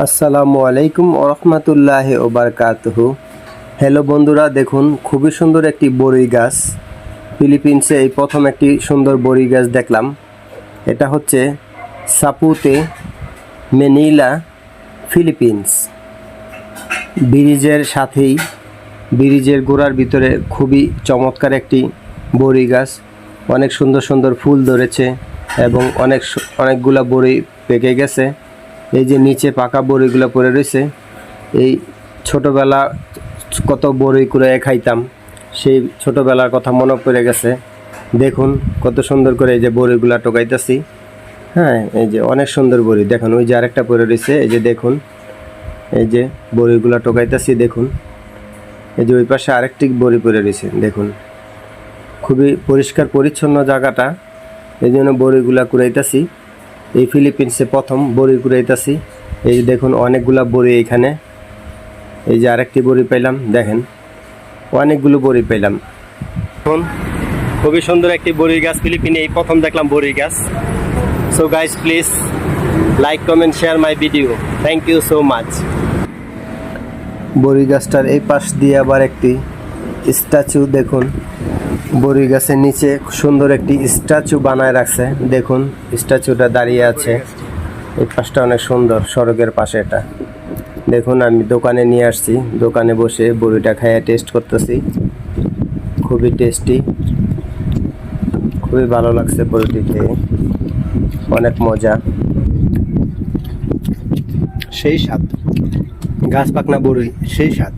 আসসালামু আলাইকুম ওরহমতুল্লাহ ওবরকাতহু হ্যালো বন্ধুরা, দেখুন, খুবই সুন্দর একটি বড়ি গাছ। ফিলিপিন্সে এই প্রথম একটি সুন্দর বড়ি গাছ দেখলাম। এটা হচ্ছে সাপুতে মেনিলা ফিলিপিন্স। ব্রিজের সাথেই, ব্রিজের গোড়ার ভিতরে খুবই চমৎকার একটি বড়ি গাছ। অনেক সুন্দর সুন্দর ফুল ধরেছে এবং অনেক অনেকগুলা বড়ি পেকে গেছে। এই যে নিচে পাকা বড়িগুলো পড়ে রয়েছে, এই ছোটোবেলা কত বড়ি করে খাইতাম, সেই ছোটোবেলার কথা মনে পড়ে গেছে। দেখুন, কত সুন্দর করে এই যে বড়িগুলা টোকাইতেছি হ্যাঁ এই যে অনেক সুন্দর বড়ি। দেখুন, ওই যে আরেকটা পড়ে রয়েছে, এই যে দেখুন, এই যে বড়িগুলা টোকাইতেছি দেখুন। এই যে ওই পাশে আরেকটি বড়ি পড়ে রয়েছে, দেখুন। খুবই পরিষ্কার পরিচ্ছন্ন জায়গাটা, এই জন্য বড়িগুলা কুড়াইতেছি। এই ফিলিপিন্সে প্রথম বড়ি কুড়াইতেছি। এই যে দেখুন, অনেকগুলা বড়ি এখানে এই যে আরেকটি বড়ি পেলাম দেখেন। অনেকগুলো বড়ি পেলাম এখন খুবই সুন্দর একটি বড়ি গাছ, ফিলিপিনে এই প্রথম দেখলাম বড়ি গাছ। So guys please like comment share my video thank you so much বড়ি গাছটার এই পাশ দিয়ে আবার একটি স্ট্যাচু দেখুন। বড়ি গাছের নিচে সুন্দর একটি স্ট্যাচু বানায় রাখছে। দেখুন, স্ট্যাচুটা দাঁড়িয়ে আছে। এই পাশটা অনেক সুন্দর, সড়কের পাশে এটা। দেখুন, আমি দোকানে নিয়ে আসছি। দোকানে বসে বড়িটা খাইয়ে টেস্ট করতেছি। খুবই টেস্টি খুবই ভালো লাগছে বড়িটি খেয়ে। অনেক মজা। সেই স্বাদ। গাছ পাকনা বড়ি, সেই স্বাদ।